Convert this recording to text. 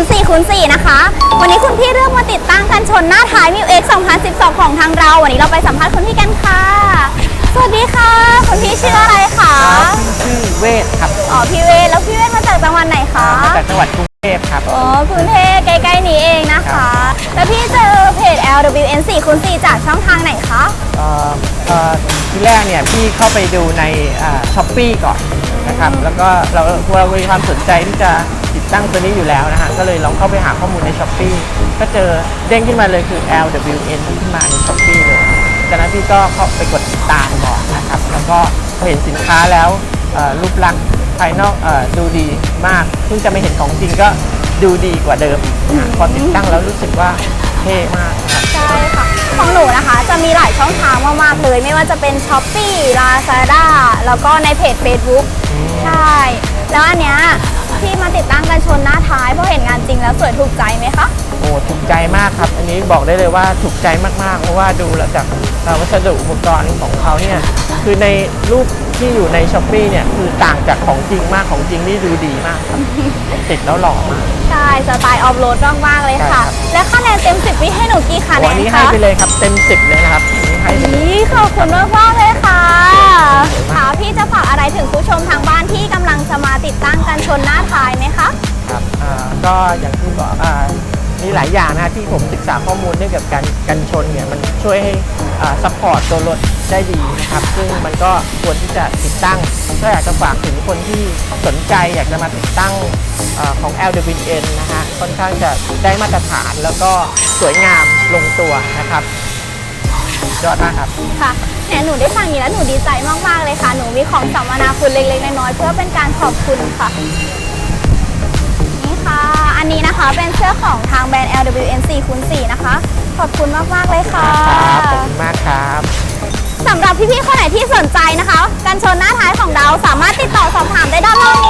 LWN 4คูณ4นะคะ วันนี้คุณพี่เลือกมาติดตั้งกันชนหน้าท้าย m ิว X 2012 ของทางเรา วันนี้เราไปสัมภาษณ์คุณพี่กันค่ะ สวัสดีค่ะ คุณพี่ชื่ออะไรคะชื่อเวทครับอ๋อพี่เวทแล้วพี่เวทมาจากจังหวัดไหนคะมาจากจังหวัดกรุงเทพครับอ๋อคุณเทใกล้ๆนี้เองนะคะ แล้วพี่เจอเพจ LWN 4คูณ4จากช่องทางไหนคะเอ่อเอ่อทีแรกเนี่ยพี่เข้าไปดูในช้อปปีก่อน นะครับ แล้วก็เราเรามีความสนใจที่จะติดตั้งตัวนี้อยู่แล้วนะฮะก็เลยลองเข้าไปหาข้อมูลในช้อปปีก็เจอเด้งขึ้นมาเลยคือ LWN ขึ้นมาในช้อปปีเลยจากนั้นพี่ก็เข้าไปกดติดตามก่อนนะครับ แล้วก็พอเห็นสินค้าแล้วรูปลักษณ์ภายนอกอดูดีมากเพิ่งจะไม่เห็นของจริงก็ดูดีกว่าเดิมพอติดตั้งแล้วรู้สึกว่า เท่มากนะครับ ใช่ค่ะ ของหนูนะคะจะมีหลายช่องทางมากๆเลย ไม่ว่าจะเป็น s h อ p e e Lazada แล้วก็ในเพจ Facebook ใช่ แล้วอันเนี้ยที่มาติดตั้งกันชนหน้าท้ายเพราะเห็นงานจริงแล้ว นนี้บอกได้เลยว่าถูกใจมากๆ เพราะว่าดูแล้วจากเอ่อวัสดุอุปกรณ์ของเขาเนี่ยคือในรูปที่อยู่ในช้อปปีเนี่ยคือต่างจากของจริงมากของจริงนี่ดูดีมากครับติดแล้วหล่อมากใช่สไตล์ออฟโรดมากๆเลยค่ะใช่ครับและคะแนนเต็ม 10วิให้หนูกี่คะแนวันนนี้ให้คะไปเลยครับเต็ม 10 เลยนะครับอันนี้ให้ไปเลยนี่ขอบคุณมากมากๆเลยค่ะค่ะพี่จะฝากอะไรถึงผู้ชมทางบ้านที่กำลังจะมาติดตั้งกันชนหน้าท้ายไหมคะครับอ่าก็อย่างที่บอกอ่า มีหลายอย่างนะที่ผมศึกษาข้อมูลเรื่องเกี่ยวกับการกันชนเนี่ยมันช่วยให้ซัพพอร์ตตัวรถได้ดีนะครับ ซึ่งมันก็ควรที่จะติดตั้งก็อยากจะฝากถึงคนที่สนใจอยากจะมาติดตั้งอของ LWN นะฮะค่อนข้างจะได้มาตรฐานแล้วก็สวยงามลงตัวนะครับยอดมากครับค่ะแหมหนูได้ฟังอย่างนี้แล้วหนูดีใจมากๆเลยค่ะ หนูมีของสัมมนาคุณเล็กๆน้อยๆเพื่อเป็นการขอบคุณค่ะ นะคะเป็นเสื้อของทางแบรนด์ LWN 4คูณ4นะคะ ขอบคุณมาก ๆ เลยค่ะ ครับขอบคุณมากครับ สำหรับพี่ๆคนไหนที่สนใจนะคะ กันชนหน้าท้ายของเราสามารถติดต่อสอบถามได้ด้านล่างนี้